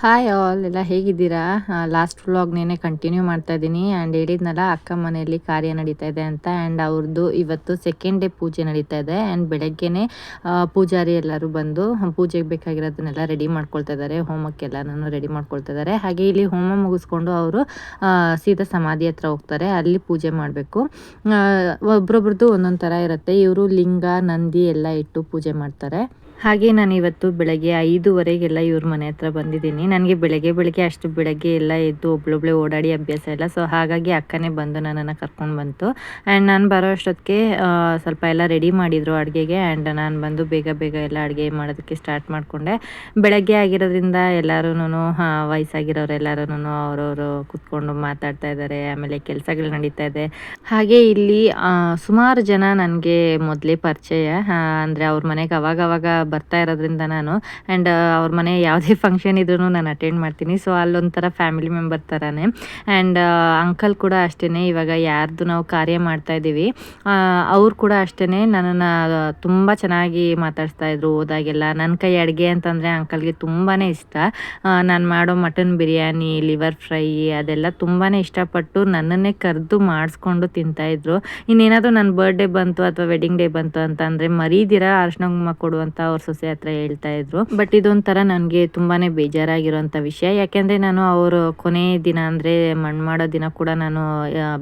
Hi all ಎಲ್ಲ ಹೇಗಿದ್ದೀರಾ? Last ವ್ಲಾಗ್ನೇನೆ continue ಮಾಡ್ತಾ ಇದ್ದೀನಿ. ಆ್ಯಂಡ್ ಹೇಳಿದ್ನಲ್ಲ, ಅಕ್ಕ ಮನೆಯಲ್ಲಿ ಕಾರ್ಯ ನಡೀತಾ ಇದೆ ಅಂತ. ಆ್ಯಂಡ್ ಅವ್ರದ್ದು ಇವತ್ತು ಸೆಕೆಂಡ್ ಡೇ ಪೂಜೆ ನಡೀತಾ ಇದೆ. ಆ್ಯಂಡ್ ಬೆಳಗ್ಗೆನೇ ಪೂಜಾರಿ ಎಲ್ಲರೂ ಬಂದು ಪೂಜೆಗೆ ಬೇಕಾಗಿರೋದನ್ನೆಲ್ಲ ರೆಡಿ ಮಾಡ್ಕೊಳ್ತಾ ಇದ್ದಾರೆ. ಹೋಮಕ್ಕೆಲ್ಲನೂ ರೆಡಿ ಮಾಡ್ಕೊಳ್ತಾ ಇದ್ದಾರೆ. ಹಾಗೆ ಇಲ್ಲಿ ಹೋಮ ಮುಗಿಸ್ಕೊಂಡು ಅವರು ಸೀದಾ ಸಮಾಧಿ ಹತ್ರ ಹೋಗ್ತಾರೆ. ಅಲ್ಲಿ ಪೂಜೆ ಮಾಡಬೇಕು. ಒಬ್ರೊಬ್ರದ್ದು ಒಂದೊಂದು ಥರ ಇರುತ್ತೆ. ಇವರು ಲಿಂಗ, ನಂದಿ ಎಲ್ಲ ಇಟ್ಟು ಪೂಜೆ ಮಾಡ್ತಾರೆ. ಹಾಗೆ ನಾನು ಇವತ್ತು ಬೆಳಗ್ಗೆ ಐದೂವರೆಗೆಲ್ಲ ಇವ್ರ ಮನೆ ಹತ್ರ ಬಂದಿದ್ದೀನಿ. ನನಗೆ ಬೆಳಗ್ಗೆ ಬೆಳಗ್ಗೆ ಅಷ್ಟು ಬೆಳಗ್ಗೆ ಎಲ್ಲ ಎದ್ದು ಒಬ್ಳೊಬ್ಳೆ ಓಡಾಡಿ ಅಭ್ಯಾಸ ಇಲ್ಲ. ಸೊ ಹಾಗಾಗಿ ಅಕ್ಕನೇ ಬಂದು ನನ್ನನ್ನು ಕರ್ಕೊಂಡು ಬಂತು. ಆ್ಯಂಡ್ ನಾನು ಬರೋ ಅಷ್ಟೊತ್ತಿಗೆ ಸ್ವಲ್ಪ ಎಲ್ಲ ರೆಡಿ ಮಾಡಿದರು ಅಡುಗೆಗೆ. ಆ್ಯಂಡ್ ನಾನು ಬಂದು ಬೇಗ ಬೇಗ ಎಲ್ಲ ಅಡುಗೆ ಮಾಡೋದಕ್ಕೆ ಸ್ಟಾರ್ಟ್ ಮಾಡಿಕೊಂಡೆ. ಬೆಳಗ್ಗೆ ಆಗಿರೋದ್ರಿಂದ ಎಲ್ಲರೂ ವಯಸ್ಸಾಗಿರೋರು ಎಲ್ಲರೂ ಅವರವರು ಕೂತ್ಕೊಂಡು ಮಾತಾಡ್ತಾ ಇದ್ದಾರೆ. ಆಮೇಲೆ ಕೆಲಸಗಳು ನಡೀತಾ ಇದೆ. ಹಾಗೆ ಇಲ್ಲಿ ಸುಮಾರು ಜನ ನನಗೆ ಮೊದಲೇ ಪರಿಚಯ. ಅಂದರೆ ಅವ್ರ ಮನೆಗೆ ಅವಾಗವಾಗ ಅವಾಗ ಬರ್ತಾ ಇರೋದ್ರಿಂದ ನಾನು. ಆ್ಯಂಡ್ ಅವ್ರ ಮನೆ ಯಾವುದೇ ಫಂಕ್ಷನ್ ಇದ್ರೂ ನಾನು ಅಟೆಂಡ್ ಮಾಡ್ತೀನಿ. ಸೊ ಅಲ್ಲೊಂಥರ ಫ್ಯಾಮಿಲಿ ಮೆಂಬರ್ ಥರನೇ ಆ್ಯಂಡ್ ಅಂಕಲ್ ಕೂಡ ಅಷ್ಟೇ ಇವಾಗ ಯಾರ್ದು ನಾವು ಕಾರ್ಯ ಮಾಡ್ತಾ ಇದ್ದೀವಿ. ಅವ್ರು ಕೂಡ ಅಷ್ಟೇ ನನ್ನನ್ನು ತುಂಬ ಚೆನ್ನಾಗಿ ಮಾತಾಡಿಸ್ತಾ ಇದ್ರು ಹೋದಾಗೆಲ್ಲ ನನ್ನ ಕೈ ಅಡುಗೆ ಅಂತಂದರೆ ಅಂಕಲ್ಗೆ ತುಂಬಾ ಇಷ್ಟ. ನಾನು ಮಾಡೋ ಮಟನ್ ಬಿರಿಯಾನಿ ಲಿವರ್ ಫ್ರೈ ಅದೆಲ್ಲ ತುಂಬಾ ಇಷ್ಟಪಟ್ಟು ನನ್ನನ್ನೇ ಕರೆದು ಮಾಡಿಸ್ಕೊಂಡು ತಿಂತಾಯಿದ್ರು ಇನ್ನೇನಾದರೂ ನನ್ನ ಬರ್ಡೇ ಬಂತು ಅಥವಾ ವೆಡ್ಡಿಂಗ್ ಡೇ ಬಂತು ಅಂತ ಅಂದರೆ ಮರೀದಿರ ಅರ್ಶನ ಕುಂಕುಮ ಕೊಡುವಂಥ ಅವ್ರ ಸೊಸೆ ಹತ್ರ ಹೇಳ್ತಾ ಇದ್ರು. ಬಟ್ ಇದೊಂಥರ ನನಗೆ ತುಂಬಾನೇ ಬೇಜಾರಾಗಿರೋಂಥ ವಿಷಯ. ಯಾಕೆಂದ್ರೆ ನಾನು ಅವರು ಕೊನೆ ದಿನ ಅಂದ್ರೆ ಮಣ್ಣು ಮಾಡೋ ದಿನ ಕೂಡ ನಾನು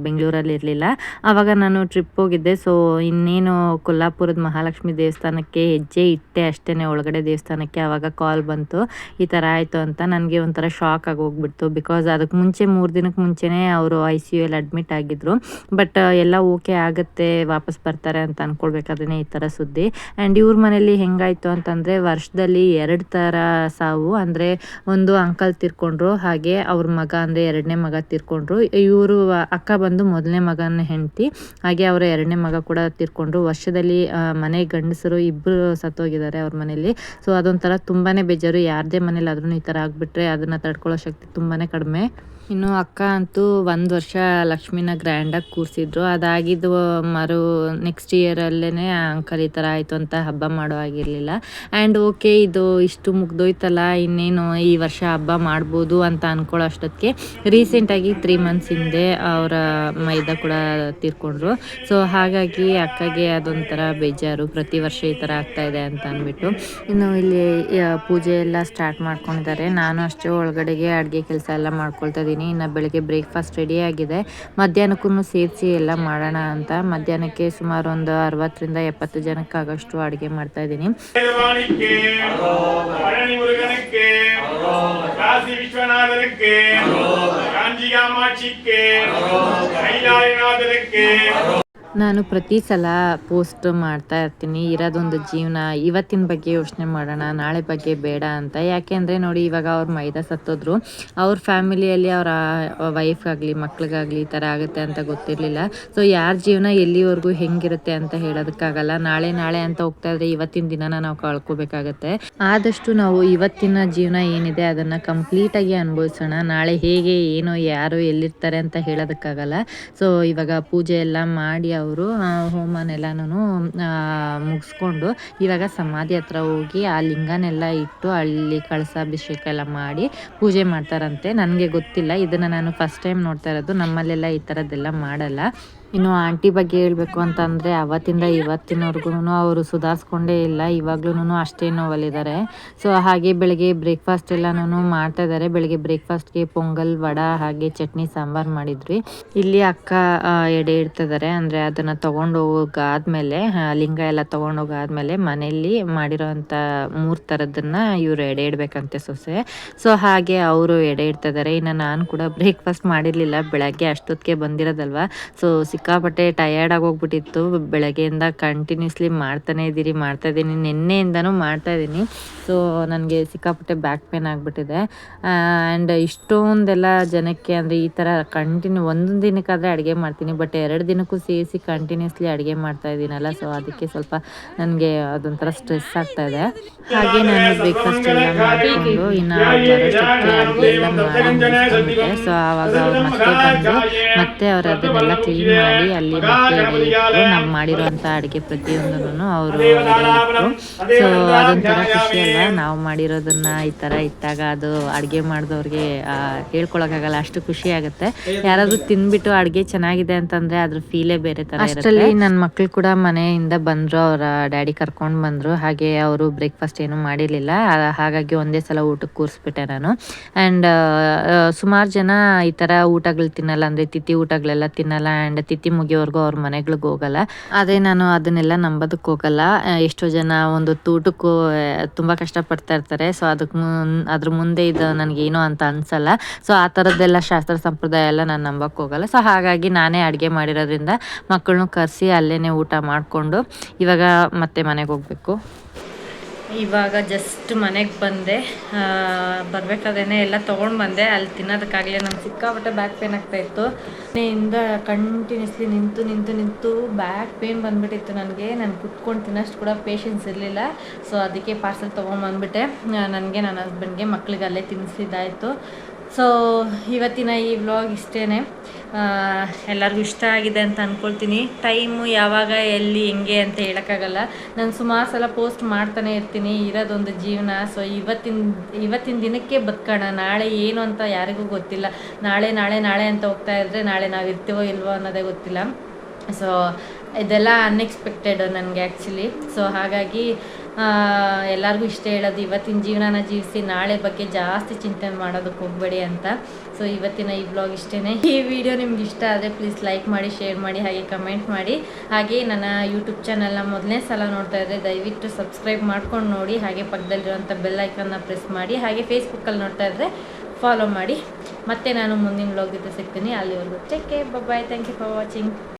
ಬೆಂಗಳೂರಲ್ಲಿ ಇರಲಿಲ್ಲ. ಆವಾಗ ನಾನು ಟ್ರಿಪ್ ಹೋಗಿದ್ದೆ. ಸೊ ಇನ್ನೇನು ಕೊಲ್ಲಾಪುರದ ಮಹಾಲಕ್ಷ್ಮಿ ದೇವಸ್ಥಾನಕ್ಕೆ ಹೆಜ್ಜೆ ಇಟ್ಟೆ ಅಷ್ಟೇ ಒಳಗಡೆ ದೇವಸ್ಥಾನಕ್ಕೆ ಆವಾಗ ಕಾಲ್ ಬಂತು. ಈ ಥರ ಆಯಿತು ಅಂತ ನನಗೆ ಒಂಥರ ಶಾಕ್ ಆಗಿ ಹೋಗ್ಬಿಡ್ತು. ಬಿಕಾಸ್ ಅದಕ್ಕೆ ಮುಂಚೆ ಮೂರು ದಿನಕ್ಕೆ ಮುಂಚೆನೇ ಅವರು ಐ ಸಿ ಯು ಅಲ್ಲಿ ಅಡ್ಮಿಟ್ ಆಗಿದ್ರು. ಬಟ್ ಎಲ್ಲ ಓಕೆ ಆಗುತ್ತೆ, ವಾಪಸ್ ಬರ್ತಾರೆ ಅಂತ ಅಂದ್ಕೊಳ್ಬೇಕಾದ್ರೆ ಈ ಥರ ಸುದ್ದಿ. ಆ್ಯಂಡ್ ಇವ್ರ ಮನೇಲಿ ಹೆಂಗಾಯಿತು ಅಂತಂದರೆ ವರ್ಷದಲ್ಲಿ ಎರಡು ಥರ ಸಾವು, ಅಂದರೆ ಒಂದು ಅಂಕಲ್ ತಿರ್ಕೊಂಡ್ರು, ಹಾಗೆ ಅವ್ರ ಮಗ ಅಂದರೆ ಎರಡನೇ ಮಗ ತಿರ್ಕೊಂಡ್ರು. ಇವರು ಅಕ್ಕ ಬಂದು ಮೊದಲನೇ ಮಗನ ಹೆಂಡತಿ, ಹಾಗೆ ಅವರ ಎರಡನೇ ಮಗ ಕೂಡ ತಿರ್ಕೊಂಡ್ರು. ವರ್ಷದಲ್ಲಿ ಮನೆ ಗಂಡಸರು ಇಬ್ಬರು ಸತ್ತೋಗಿದ್ದಾರೆ ಅವ್ರ ಮನೇಲಿ ಸೊ ಅದೊಂಥರ ತುಂಬಾ ಬೇಜಾರು. ಯಾರದೇ ಮನೇಲಿ ಆದ್ರೂ ಈ ಥರ ಆಗಿಬಿಟ್ರೆ ಅದನ್ನು ತಡ್ಕೊಳ್ಳೋ ಶಕ್ತಿ ತುಂಬಾ ಕಡಿಮೆ. ಇನ್ನು ಅಕ್ಕ ಅಂತೂ ಒಂದು ವರ್ಷ ಲಕ್ಷ್ಮಿನ ಗ್ರ್ಯಾಂಡಾಗಿ ಕೂರಿಸಿದ್ರು. ಅದಾಗಿದ್ದು ಮರು ನೆಕ್ಸ್ಟ್ ಇಯರಲ್ಲೇ ಅಂಕಲ್ ಈ ಥರ ಆಯಿತು ಅಂತ ಹಬ್ಬ ಮಾಡೋ ಆಗಿರಲಿಲ್ಲ ಆ್ಯಂಡ್ ಓಕೆ ಇದು ಇಷ್ಟು ಮುಗ್ದೋಯ್ತಲ್ಲ, ಇನ್ನೇನು ಈ ವರ್ಷ ಹಬ್ಬ ಮಾಡ್ಬೋದು ಅಂತ ಅಂದ್ಕೊಳ್ಳೋ ಅಷ್ಟೊತ್ತಿಗೆ ರೀಸೆಂಟಾಗಿ ತ್ರೀ ಮಂತ್ಸ್ ಹಿಂದೆ ಅವರ ಮೈದ ಕೂಡ ತೀರ್ಕೊಂಡ್ರು. ಸೊ ಹಾಗಾಗಿ ಅಕ್ಕಗೆ ಅದೊಂಥರ ಬೇಜಾರು, ಪ್ರತಿ ವರ್ಷ ಈ ಥರ ಆಗ್ತಾ ಇದೆ ಅಂತ ಅಂದ್ಬಿಟ್ಟು ಇನ್ನು ಇಲ್ಲಿ ಪೂಜೆ ಎಲ್ಲ ಸ್ಟಾರ್ಟ್ ಮಾಡ್ಕೊಂಡಿದ್ದಾರೆ. ನಾನು ಅಷ್ಟೇ ಒಳಗಡೆಗೆ ಅಡುಗೆ ಕೆಲಸ ಎಲ್ಲ ಮಾಡ್ಕೊಳ್ತಾ ಮಾಡ್ತೀನಿ. ಇನ್ನು ಬೆಳಗ್ಗೆ ಬ್ರೇಕ್ಫಾಸ್ಟ್ ರೆಡಿಯಾಗಿದೆ ಮಧ್ಯಾಹ್ನಕ್ಕೂ ಸೇರಿಸಿ ಎಲ್ಲ ಮಾಡೋಣ ಅಂತ. ಮಧ್ಯಾಹ್ನಕ್ಕೆ ಸುಮಾರು ಒಂದು ಅರವತ್ತರಿಂದ ಎಪ್ಪತ್ತು ಜನಕ್ಕಾಗಷ್ಟು ಅಡುಗೆ ಮಾಡ್ತಾ ಇದ್ದೀನಿ. ಕಾಂಜಿಗಾಮಾಚಿಕ್ಕೆ ನಾನು ಪ್ರತಿ ಸಲ ಪೋಸ್ಟ್ ಮಾಡ್ತಾ ಇರ್ತೀನಿ. ಇರೋದೊಂದು ಜೀವನ. ಇವತ್ತಿನ ಬಗ್ಗೆ ಯೋಚನೆ ಮಾಡೋಣ, ನಾಳೆ ಬಗ್ಗೆ ಬೇಡ ಅಂತ. ಯಾಕೆಂದರೆ ನೋಡಿ, ಇವಾಗ ಅವ್ರ ಮೈದಾ ಸತ್ತೋದ್ರು. ಅವ್ರ ಫ್ಯಾಮಿಲಿಯಲ್ಲಿ ಅವರ ವೈಫ್ಗಾಗಲಿ ಮಕ್ಳಿಗಾಗಲಿ ಈ ಥರ ಆಗುತ್ತೆ ಅಂತ ಗೊತ್ತಿರಲಿಲ್ಲ. ಸೊ ಯಾರ ಜೀವನ ಎಲ್ಲಿವರೆಗೂ ಹೆಂಗಿರುತ್ತೆ ಅಂತ ಹೇಳೋದಕ್ಕಾಗಲ್ಲ. ನಾಳೆ ನಾಳೆ ಅಂತ ಹೋಗ್ತಾ ಇದ್ರೆ ಇವತ್ತಿನ ದಿನನ ನಾವು ಕಳ್ಕೊಬೇಕಾಗತ್ತೆ. ಆದಷ್ಟು ನಾವು ಇವತ್ತಿನ ಜೀವನ ಏನಿದೆ ಅದನ್ನು ಕಂಪ್ಲೀಟಾಗಿ ಅನುಭವಿಸೋಣ. ನಾಳೆ ಹೇಗೆ, ಏನು, ಯಾರು ಎಲ್ಲಿರ್ತಾರೆ ಅಂತ ಹೇಳೋದಕ್ಕಾಗಲ್ಲ. ಸೊ ಇವಾಗ ಪೂಜೆ ಎಲ್ಲ ಮಾಡಿ ಅವ್ರು ಹೋಮನೆಲ್ಲನೂ ಮುಗಿಸ್ಕೊಂಡು ಇವಾಗ ಸಮಾಧಿ ಹತ್ರ ಹೋಗಿ ಆ ಲಿಂಗನೆಲ್ಲ ಇಟ್ಟು ಅಲ್ಲಿ ಕಳಸಾಭಿಷೇಕ ಎಲ್ಲ ಮಾಡಿ ಪೂಜೆ ಮಾಡ್ತಾರಂತೆ. ನನಗೆ ಗೊತ್ತಿಲ್ಲ. ಇದನ್ನು ನಾನು ಫಸ್ಟ್ ಟೈಮ್ ನೋಡ್ತಾ ಇರೋದು. ನಮ್ಮಲ್ಲೆಲ್ಲ ಈ ಥರದ್ದೆಲ್ಲ ಮಾಡಲ್ಲ. ಇನ್ನು ಆಂಟಿ ಬಗ್ಗೆ ಹೇಳಬೇಕು ಅಂತಂದರೆ ಅವತ್ತಿಂದ ಇವತ್ತಿನವರೆಗೂ ಅವರು ಸುಧಾರಿಸ್ಕೊಂಡೇ ಇಲ್ಲ ಇವಾಗ್ಲೂ ಅಷ್ಟೇ ನೋವಲ್ಲಿದ್ದಾರೆ. ಸೊ ಹಾಗೆ ಬೆಳಗ್ಗೆ ಬ್ರೇಕ್ಫಾಸ್ಟ್ ಎಲ್ಲನೂ ಮಾಡ್ತಾ ಇದ್ದಾರೆ. ಬೆಳಗ್ಗೆ ಬ್ರೇಕ್ಫಾಸ್ಟ್ಗೆ ಪೊಂಗಲ್ ವಡ ಹಾಗೆ ಚಟ್ನಿ ಸಾಂಬಾರು ಮಾಡಿದ್ವಿ. ಇಲ್ಲಿ ಅಕ್ಕ ಎಡೆ ಇಡ್ತಿದ್ದಾರೆ ಅಂದರೆ ಅದನ್ನು ತೊಗೊಂಡು ಹೋಗಾದ್ಮೇಲೆ ಆ, ಲಿಂಗ ಎಲ್ಲ ತೊಗೊಂಡೋಗಾದ್ಮೇಲೆ ಮನೆಯಲ್ಲಿ ಮಾಡಿರೋವಂಥ ಮೂರು ಥರದನ್ನ ಇವರು ಎಡೆ ಇಡಬೇಕಂತೆ ಸೊಸೆ. ಸೊ ಹಾಗೆ ಅವರು ಎಡೆ ಇಡ್ತಿದ್ದಾರೆ ಇನ್ನು ನಾನು ಕೂಡ ಬ್ರೇಕ್ಫಾಸ್ಟ್ ಮಾಡಿರಲಿಲ್ಲ. ಬೆಳಗ್ಗೆ ಅಷ್ಟೊತ್ತಿಗೆ ಬಂದಿರೋದಲ್ವಾ? ಸೊ ಸಿಕ್ಕಾಪಟ್ಟೆ ಟಯರ್ಡ್ ಹೋಗ್ಬಿಟ್ಟಿತ್ತು. ಬೆಳಗ್ಗೆಯಿಂದ ಕಂಟಿನ್ಯೂಸ್ಲಿ ಮಾಡ್ತಾನೆ ಇದ್ದೀರಿ ಮಾಡ್ತಾ ಇದ್ದೀನಿ ನಿನ್ನೆಯಿಂದನೂ ಮಾಡ್ತಾ ಇದ್ದೀನಿ ಸೊ ನನಗೆ ಸಿಕ್ಕಾಪಟ್ಟೆ ಬ್ಯಾಕ್ ಪೇನ್ ಆಗಿಬಿಟ್ಟಿದೆ. ಆ್ಯಂಡ್ ಇಷ್ಟೊಂದೆಲ್ಲ ಜನಕ್ಕೆ ಅಂದರೆ ಈ ಥರ ಕಂಟಿನ್ಯೂ ಒಂದೊಂದು ದಿನಕ್ಕಾದರೆ ಅಡುಗೆ ಮಾಡ್ತೀನಿ. ಬಟ್ ಎರಡು ದಿನಕ್ಕೂ ಸೇರಿಸಿ ಕಂಟಿನ್ಯೂಸ್ಲಿ ಅಡುಗೆ ಮಾಡ್ತಾ ಇದ್ದೀನಲ್ಲ ಸೊ ಅದಕ್ಕೆ ಸ್ವಲ್ಪ ನನಗೆ ಅದೊಂಥರ ಸ್ಟ್ರೆಸ್ ಆಗ್ತಾ ಇದೆ. ಹಾಗೆ ನಾನು ಬ್ರೇಕ್ಫಾಸ್ಟ್ ಎಲ್ಲ ಮಾಡಿಕೊಂಡು ಇನ್ನು ಸೊ ಆವಾಗ ಮತ್ತೆ ಬಂದು ಮತ್ತೆ ಅವ್ರು ಅದನ್ನೆಲ್ಲ ಕ್ಲೀನ್ ಮಾಡಿ ಅಲ್ಲಿ ಮತ್ತೆ ಅಡಿ ಮಾಡಿರೋಂಥ ಅಡುಗೆ ಪ್ರತಿಯೊಂದನ್ನು ಅವರು ಸೊ ಅದೊಂಥರ ಖುಷಿ ಅಲ್ಲ. ನಾವು ಮಾಡಿರೋದನ್ನ ಈ ತರ ಇಟ್ಟಾಗ ಅದು ಅಡುಗೆ ಮಾಡಿದವ್ರಿಗೆ ಹೇಳ್ಕೊಳಕ್ಕಾಗಲ್ಲ ಅಷ್ಟು ಖುಷಿ ಆಗುತ್ತೆ. ಯಾರಾದ್ರೂ ತಿನ್ಬಿಟ್ಟು ಅಡುಗೆ ಚೆನ್ನಾಗಿದೆ ಅಂತಂದ್ರೆ ಅದ್ರ ಫೀಲೇ ಬೇರೆ ಥರ ಅಷ್ಟರಲ್ಲಿ ನನ್ನ ಮಕ್ಳು ಕೂಡ ಮನೆಯಿಂದ ಬಂದ್ರು ಅವರ ಡ್ಯಾಡಿ ಕರ್ಕೊಂಡು ಬಂದ್ರು. ಹಾಗೆ ಅವರು ಬ್ರೇಕ್ಫಾಸ್ಟ್ ಏನು ಮಾಡಿರಲಿಲ್ಲ. ಹಾಗಾಗಿ ಒಂದೇ ಸಲ ಊಟಕ್ಕೆ ಕೂರಿಸ್ಬಿಟ್ಟೆ ನಾನು. ಆ್ಯಂಡ್ ಸುಮಾರು ಜನ ಈ ಥರ ಊಟಗಳು ತಿನ್ನಲ್ಲ. ಅಂದರೆ ತಿಥಿ ಊಟಗಳೆಲ್ಲ ತಿನ್ನಲ್ಲ. ಆ್ಯಂಡ್ ತಿಥಿ ಮುಗಿಯೋವರೆಗೂ ಅವ್ರ ಮನೆಗಳಿಗೆ ಹೋಗಲ್ಲ. ಅದೇ ನಾನು ಅದನ್ನೆಲ್ಲ ನಂಬೋದಕ್ಕೆ ಹೋಗಲ್ಲ. ಎಷ್ಟೋ ಜನ ಒಂದು ತೂಟಕ್ಕೂ ತುಂಬ ಕಷ್ಟಪಡ್ತಾ ಇರ್ತಾರೆ. ಸೊ ಅದಕ್ಕೆ ಮುನ್, ಅದ್ರ ಮುಂದೆ ಇದು ನನಗೇನು ಅಂತ ಅನ್ಸಲ್ಲ. ಸೊ, ಆ ಥರದ್ದೆಲ್ಲ ಶಾಸ್ತ್ರ ಸಂಪ್ರದಾಯ ಎಲ್ಲ ನಾನು ನಂಬಕ್ಕೆ ಹೋಗಲ್ಲ. ಸೊ, ಹಾಗಾಗಿ ನಾನೇ ಅಡುಗೆ ಮಾಡಿರೋದ್ರಿಂದ ಮಕ್ಕಳನ್ನೂ ಕರೆಸಿ ಅಲ್ಲೇ ಊಟ ಮಾಡಿಕೊಂಡು ಇವಾಗ ಮತ್ತೆ ಮನೆಗೆ ಹೋಗಬೇಕು. ಇವಾಗ ಜಸ್ಟ್ ಮನೆಗೆ ಬಂದೆ. ಬರಬೇಕಾದ್ರೇ ಎಲ್ಲ ತೊಗೊಂಡು ಬಂದೆ. ಅಲ್ಲಿ ತಿನ್ನೋದಕ್ಕಾಗಲಿ ನಂಗೆ ಸಿಕ್ಕಾಪಟ್ಟೆ ಬ್ಯಾಕ್ ಪೇನ್ ಆಗ್ತಾಯಿತ್ತು ಇಂದ ಕಂಟಿನ್ಯೂಸ್ಲಿ ನಿಂತು ನಿಂತು ನಿಂತು ಬ್ಯಾಕ್ ಪೇನ್ ಬಂದ್ಬಿಟ್ಟಿತ್ತು ನನಗೆ. ನಾನು ಕುತ್ಕೊಂಡು ತಿನ್ನೋಷ್ಟು ಕೂಡ ಪೇಷನ್ಸ್ ಇರಲಿಲ್ಲ. ಸೊ ಅದಕ್ಕೆ ಪಾರ್ಸೆಲ್ ತೊಗೊಂಬಂದ್ಬಿಟ್ಟೆ ನನಗೆ ನನ್ನ ಹಸ್ಬೆಂಡ್ಗೆ ಮಕ್ಳಿಗೆ ಅಲ್ಲೇ ತಿನ್ನಿಸಿದ್ದಾಯಿತು ಸೊ ಇವತ್ತಿನ ಈ ವ್ಲಾಗ್ ಇಷ್ಟೇ ಎಲ್ಲರಿಗೂ ಇಷ್ಟ ಆಗಿದೆ ಅಂತ ಅಂದ್ಕೊಳ್ತೀನಿ ಟೈಮು ಯಾವಾಗ, ಎಲ್ಲಿ, ಹೆಂಗೆ ಅಂತ ಹೇಳೋಕ್ಕಾಗಲ್ಲ. ನಾನು ಸುಮಾರು ಸಲ ಪೋಸ್ಟ್ ಮಾಡ್ತಾನೆ ಇರ್ತೀನಿ ಇರೋದೊಂದು ಜೀವನ. ಸೊ ಇವತ್ತಿನ ಇವತ್ತಿನ ದಿನಕ್ಕೆ ಬದುಕೋಣ. ನಾಳೆ ಏನು ಅಂತ ಯಾರಿಗೂ ಗೊತ್ತಿಲ್ಲ. ನಾಳೆ ನಾಳೆ ನಾಳೆ ಅಂತ ಹೋಗ್ತಾ ಇದ್ದರೆ ನಾಳೆ ನಾವು ಇರ್ತೀವೋ ಇಲ್ವೋ ಅನ್ನೋದೇ ಗೊತ್ತಿಲ್ಲ. ಸೊ ಇದೆಲ್ಲ ಅನ್ಎಕ್ಸ್ಪೆಕ್ಟೆಡ್ ನನಗೆ ಆ್ಯಕ್ಚುಲಿ ಸೊ ಹಾಗಾಗಿ ಎಲ್ಲರಿಗೂ ಇಷ್ಟ ಹೇಳೋದು, ಇವತ್ತಿನ ಜೀವನನ ಜೀವಿಸಿ, ನಾಳೆ ಬಗ್ಗೆ ಜಾಸ್ತಿ ಚಿಂತೆ ಮಾಡೋದಕ್ಕೆ ಹೋಗಬೇಡಿ ಅಂತ. ಸೊ ಇವತ್ತಿನ ಈ ಬ್ಲಾಗ್ ಇಷ್ಟೇ ಈ ವಿಡಿಯೋ ನಿಮ್ಗೆ ಇಷ್ಟ ಆದರೆ ಪ್ಲೀಸ್ ಲೈಕ್ ಮಾಡಿ ಶೇರ್ ಮಾಡಿ, ಹಾಗೆ ಕಮೆಂಟ್ ಮಾಡಿ. ಹಾಗೆ ನನ್ನ ಯೂಟ್ಯೂಬ್ ಚಾನಲ್ನ ಮೊದಲನೇ ಸಲ ನೋಡ್ತಾ ಇದ್ದರೆ ದಯವಿಟ್ಟು ಸಬ್ಸ್ಕ್ರೈಬ್ ಮಾಡ್ಕೊಂಡು ನೋಡಿ. ಹಾಗೆ ಪಕ್ಕದಲ್ಲಿರುವಂಥ ಬೆಲ್ ಐಕನ್ನ ಪ್ರೆಸ್ ಮಾಡಿ. ಹಾಗೆ ಫೇಸ್ಬುಕ್ಕಲ್ಲಿ ನೋಡ್ತಾ ಇದ್ದರೆ ಫಾಲೋ ಮಾಡಿ. ಮತ್ತೆ ನಾನು ಮುಂದಿನ ಬ್ಲಾಗ್ ಜೊತೆ ಸಿಗ್ತೀನಿ. ಅಲ್ಲಿವರೆಗೂ care bye thank you for watching